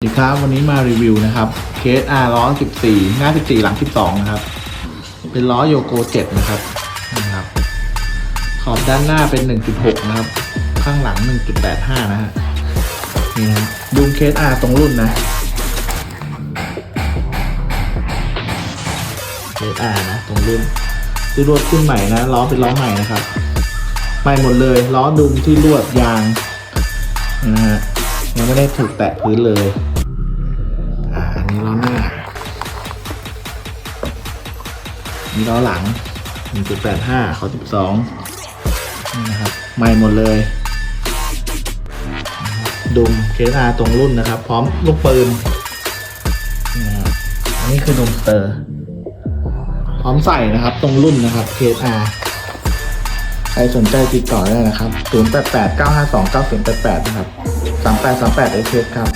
สวัสดีครับ วันนี้มารีวิวนะครับเคส R ล้อ14หน้า14หลัง12นะครับ เป็นล้อโยโก7นะครับนะครับ ขอบด้านหน้าเป็น1.6นะครับ ข้างหลัง1.85นะฮะนี่นะดูเคส R ตรงรุ่นนะเคส R นะตรงรุ่นที่รวดขึ้นใหม่นะล้อเป็นล้อใหม่นะครับใหม่หมดเลยล้อดุมที่รวดยางนะฮะยังไม่ได้ถูกแตะพื้นเลย มีล้อหลัง 1.85 ขอ 12 นี่นะครับ ใหม่หมดเลยดุมเคสอาตรงรุ่นนะครับ พร้อมลูกปืนนี่นะครับอันนี้คือดุมสเตอร์ พร้อมใส่นะครับ ตรงรุ่นนะครับเคสอาใครสนใจติดต่อได้นะครับ 088 952 9088 นะครับ 3838เอสครับ